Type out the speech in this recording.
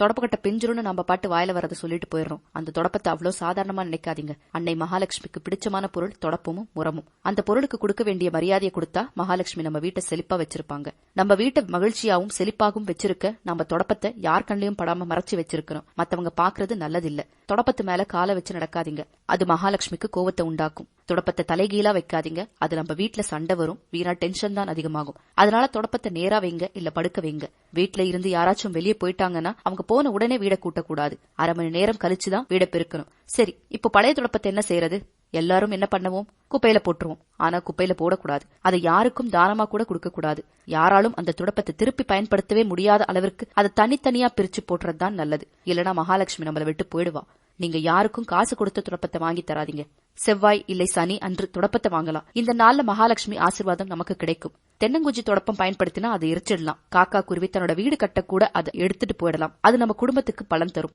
தொடப்பக்கட்ட பிஞ்சிரும்னு நம்ம பாட்டு வாயில வரத சொல்லிட்டு போயிடுறோம். அந்த தொடப்பத்தை அவ்வளவு சாதாரணமா நினைக்காதீங்க. அன்னை மகாலட்சுமிக்கு பிடிச்சமான பொருள் தொடப்பமும் முறமும் அந்த பொருளுக்கு கொடுக்க வேண்டிய மரியாதையை கொடுத்தா மகாலட்சுமி நம்ம வீட்டை செழிப்பா வச்சிருப்பாங்க. நம்ம வீட்டை மகிழ்ச்சியாவும் செழிப்பாகவும் வச்சிருக்க நம்ம தொடப்பத்தை யார் கண்ணையும் படாம மறைச்சு வச்சிருக்கிறோம். மத்தவங்க பாக்குறது நல்லதில்ல. தொடப்பத்து மேல காலை வச்சு நடக்காதீங்க. அது மகாலட்சுமிக்கு கோவத்தை உண்டாக்கும். துடப்பத்தை தலைகீழா வைக்காதீங்க. அது நம்ம வீட்டுல சண்டை வரும். வீணா டென்ஷன் தான் அதிகமாகும். அதனால துடப்பத்தை நேரா வைங்க இல்ல படுக்க வைங்க. வீட்ல இருந்து யாராச்சும் வெளியே போயிட்டாங்கன்னா அவங்க போன உடனே வீட கூட்டக்கூடாது. அரை மணி நேரம் கழிச்சுதான் வீட பெருக்கணும். சரி இப்போ பழைய துடப்பத்தை என்ன செய்யறது? எல்லாரும் என்ன பண்ணுவோம்? குப்பையில போட்டுருவோம். ஆனா குப்பையில போடக்கூடாது. அதை யாருக்கும் தானமா கூட கொடுக்க கூடாது யாராலும் அந்த துடப்பத்தை திருப்பி பயன்படுத்தவே முடியாத அளவிற்கு அதை தனித்தனியா பிரிச்சு போட்டுறது தான் நல்லது. இல்லனா மகாலட்சுமி நம்மளை விட்டு போயிடுவா. நீங்க யாருக்கும் காசு கொடுத்த துடப்பத்தை வாங்கி தராதீங்க. செவ்வாய் இல்லை சனி அன்று துடப்பத்தை வாங்கலாம். இந்த நாள்ல மகாலட்சுமி ஆசீர்வாதம் நமக்கு கிடைக்கும். தென்னங்குஞ்சி தொடப்பம் பயன்படுத்தினா அதை எரிச்சிடலாம். காக்கா குருவி தன்னோட வீடு கட்ட கூட அதை எடுத்துட்டு போயிடலாம். அது நம்ம குடும்பத்துக்கு பலன் தரும்.